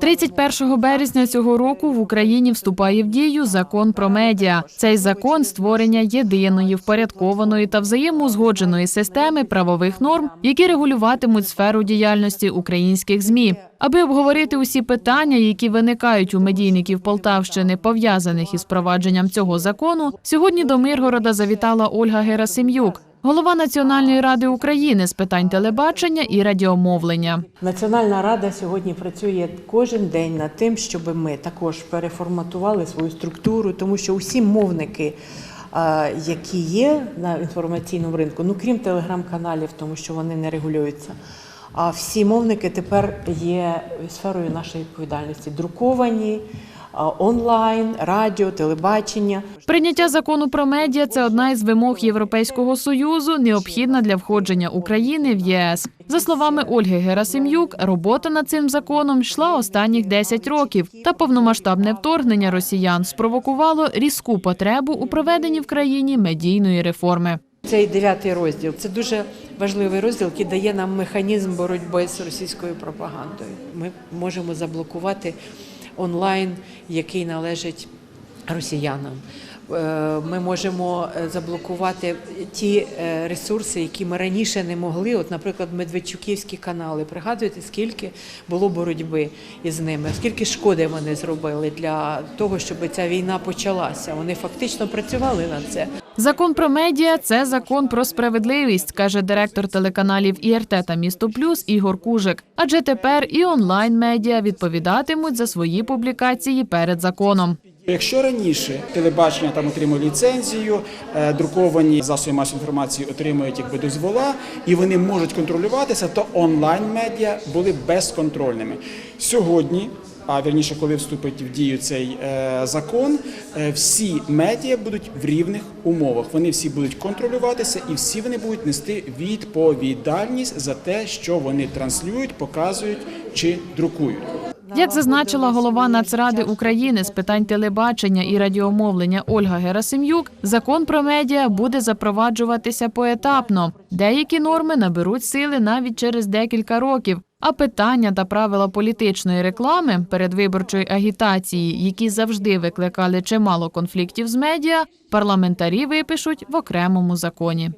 31 березня цього року в Україні вступає в дію закон про медіа. Цей закон створення єдиної, впорядкованої та взаємоузгодженої системи правових норм, які регулюватимуть сферу діяльності українських змі. Аби обговорити усі питання, які виникають у медійників Полтавщини, пов'язаних із провадженням цього закону, сьогодні до Миргорода завітала Ольга Герасим'юк, голова Національної ради України з питань телебачення і радіомовлення. Національна рада сьогодні працює кожен день над тим, щоб ми також переформатували свою структуру, тому що усі мовники, які є на інформаційному ринку, ну крім телеграм-каналів, тому що вони не регулюються. А всі мовники тепер є сферою нашої відповідальності. Друковані, онлайн, радіо, телебачення. Прийняття закону про медіа це одна із вимог Європейського союзу, необхідна для входження України в ЄС. За словами Ольги Герасим'юк, робота над цим законом йшла останніх 10 років, та повномасштабне вторгнення росіян спровокувало різку потребу у проведенні в країні медійної реформи. Цей дев'ятий розділ це дуже важливий розділ, який дає нам механізм боротьби з російською пропагандою. Ми можемо заблокувати онлайн, який належить росіянам. Е, Ми можемо е, заблокувати ті е, ресурси, які ми раніше не могли. От, наприклад, медведчуківські канали. Пригадуєте, скільки було боротьби із ними, скільки шкоди вони зробили для того, щоб ця війна почалася. Вони фактично працювали над це. Закон про медіа це закон про справедливість, каже директор телеканалів ІРТ та Місто Плюс Ігор Кужик. Адже тепер і онлайн медіа відповідатимуть за свої публікації перед законом. Якщо раніше телебачення там отримує ліцензію, е, друковані засоби масової інформації отримують якби дозвола, і вони можуть контролюватися, то онлайн медіа були безконтрольними. Сьогодні, а вірніше, коли вступить в дію цей е, закон, е, всі медіа будуть в рівних умовах. Вони всі будуть контролюватися, і всі вони будуть нести відповідальність за те, що вони транслюють, показують чи друкують. Як зазначила голова Нацради України з питань телебачення і радіомовлення Ольга Герасим'юк, закон про медіа буде запроваджуватися поетапно. Деякі норми наберуть сили навіть через декілька років. А питання та правила політичної реклами, передвиборчої агітації, які завжди викликали чимало конфліктів з медіа, парламентарі випишуть в окремому законі.